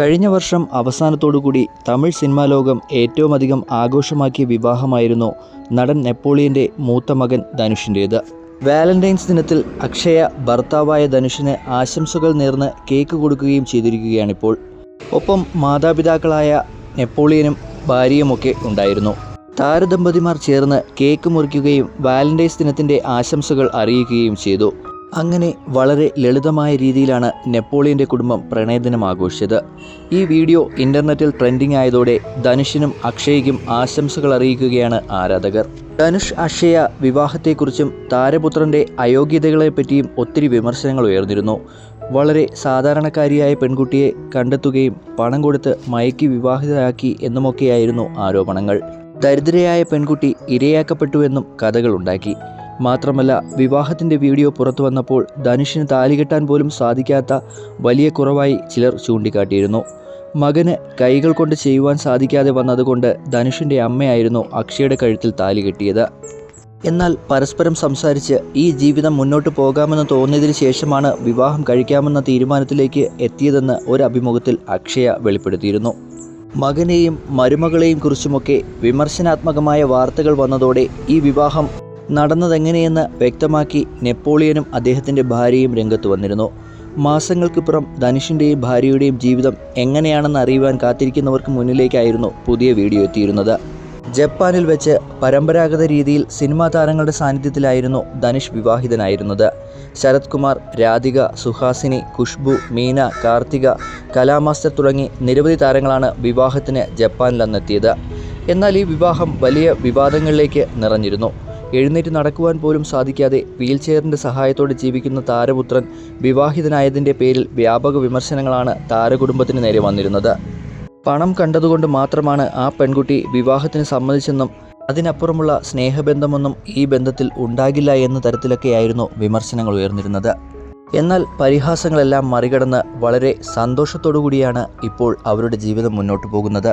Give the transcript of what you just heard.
കഴിഞ്ഞ വർഷം അവസാനത്തോടുകൂടി തമിഴ് സിനിമാ ലോകം ഏറ്റവും അധികം ആഘോഷമാക്കിയ വിവാഹമായിരുന്നു നടൻ നെപ്പോളിയന്റെ മൂത്ത മകൻ ധനുഷിന്റേത്. വാലന്റൈൻസ് ദിനത്തിൽ അക്ഷയ ഭർത്താവായ ധനുഷിന് ആശംസകൾ നേർന്ന് കേക്ക് കൊടുക്കുകയും ചെയ്തിരിക്കുകയാണിപ്പോൾ. ഒപ്പം മാതാപിതാക്കളായ നെപ്പോളിയനും ഭാര്യയുമൊക്കെ ഉണ്ടായിരുന്നു. താരദമ്പതിമാർ ചേർന്ന് കേക്ക് മുറിക്കുകയും വാലന്റൈൻസ് ദിനത്തിന്റെ ആശംസകൾ അറിയിക്കുകയും ചെയ്തു. അങ്ങനെ വളരെ ലളിതമായ രീതിയിലാണ് നെപ്പോളിയന്റെ കുടുംബം പ്രണയദിനം ആഘോഷിച്ചത്. ഈ വീഡിയോ ഇന്റർനെറ്റിൽ ട്രെൻഡിംഗ് ആയതോടെ ധനുഷിനും അക്ഷയ്ക്കും ആശംസകൾ അറിയിക്കുകയാണ് ആരാധകർ. ധനുഷ് അക്ഷയ വിവാഹത്തെക്കുറിച്ചും താരപുത്രന്റെ അയോഗ്യതകളെപ്പറ്റിയും ഒത്തിരി വിമർശനങ്ങൾ ഉയർന്നിരുന്നു. വളരെ സാധാരണക്കാരിയായ പെൺകുട്ടിയെ കണ്ടെത്തുകയും പണം കൊടുത്ത് മയക്കി വിവാഹിതരാക്കി എന്നുമൊക്കെയായിരുന്നു ആരോപണങ്ങൾ. ദരിദ്രയായ പെൺകുട്ടി ഇരയാക്കപ്പെട്ടുവെന്നും കഥകളുണ്ടാക്കി മാത്രമല്ല വിവാഹത്തിന്റെ വീഡിയോ പുറത്തു വന്നപ്പോൾ ധനുഷിന് താലികെട്ടാൻ പോലും സാധിക്കാത്ത വലിയ കുറവായി ചിലർ ചൂണ്ടിക്കാട്ടിയിരുന്നു. മകന് കൈകൾ കൊണ്ട് ചെയ്യുവാൻ സാധിക്കാതെ വന്നതുകൊണ്ട് ധനുഷിന്റെ അമ്മയായിരുന്നു അക്ഷയുടെ കഴുത്തിൽ താലി കെട്ടിയത്. എന്നാൽ പരസ്പരം സംസാരിച്ച് ഈ ജീവിതം മുന്നോട്ട് പോകാമെന്ന് തോന്നിയതിനു ശേഷമാണ് വിവാഹം കഴിക്കാമെന്ന തീരുമാനത്തിലേക്ക് എത്തിയതെന്ന് ഒരു അഭിമുഖത്തിൽ അക്ഷയ വെളിപ്പെടുത്തിയിരുന്നു. മകനെയും മരുമകളെയും കുറിച്ചുമൊക്കെ വിമർശനാത്മകമായ വാർത്തകൾ വന്നതോടെ ഈ വിവാഹം നടന്നതെങ്ങനെയെന്ന് വ്യക്തമാക്കി നെപ്പോളിയനും അദ്ദേഹത്തിന്റെ ഭാര്യയും രംഗത്ത് വന്നിരുന്നു. മാസങ്ങൾക്കിപ്പുറം ധനുഷിന്റെയും ഭാര്യയുടെയും ജീവിതം എങ്ങനെയാണെന്ന് അറിയുവാൻ കാത്തിരിക്കുന്നവർക്ക് മുന്നിലേക്കായിരുന്നു പുതിയ വീഡിയോ എത്തിയിരുന്നത്. ജപ്പാനിൽ വെച്ച് പരമ്പരാഗത രീതിയിൽ സിനിമാ താരങ്ങളുടെ സാന്നിധ്യത്തിലായിരുന്നു ധനുഷ് വിവാഹിതനായിരുന്നത്. ശരത് കുമാർ രാധിക സുഹാസിനി ഖുഷ്ബു മീന കാർത്തിക കലാമാസ്റ്റർ തുടങ്ങി നിരവധി താരങ്ങളാണ് വിവാഹത്തിന് ജപ്പാനിൽ അന്നെത്തിയത്. എന്നാൽ ഈ വിവാഹം വലിയ വിവാദങ്ങളിലേക്ക് നിറഞ്ഞിരുന്നു. എഴുന്നേറ്റ് നടക്കുവാൻ പോലും സാധിക്കാതെ വീൽചെയറിന്റെ സഹായത്തോടെ ജീവിക്കുന്ന താരപുത്രൻ വിവാഹിതനായതിന്റെ പേരിൽ വ്യാപക വിമർശനങ്ങളാണ് താരകുടുംബത്തിന് നേരെ വന്നിരുന്നത്. പണം കണ്ടതുകൊണ്ട് മാത്രമാണ് ആ പെൺകുട്ടി വിവാഹത്തിന് സമ്മതിച്ചെന്നും അതിനപ്പുറമുള്ള സ്നേഹബന്ധമൊന്നും ഈ ബന്ധത്തിൽ ഉണ്ടാകില്ല എന്ന തരത്തിലൊക്കെയായിരുന്നു വിമർശനങ്ങൾ ഉയർന്നിരുന്നത്. എന്നാൽ പരിഹാസങ്ങളെല്ലാം മറികടന്ന് വളരെ സന്തോഷത്തോടു കൂടിയാണ് ഇപ്പോൾ അവരുടെ ജീവിതം മുന്നോട്ട് പോകുന്നത്.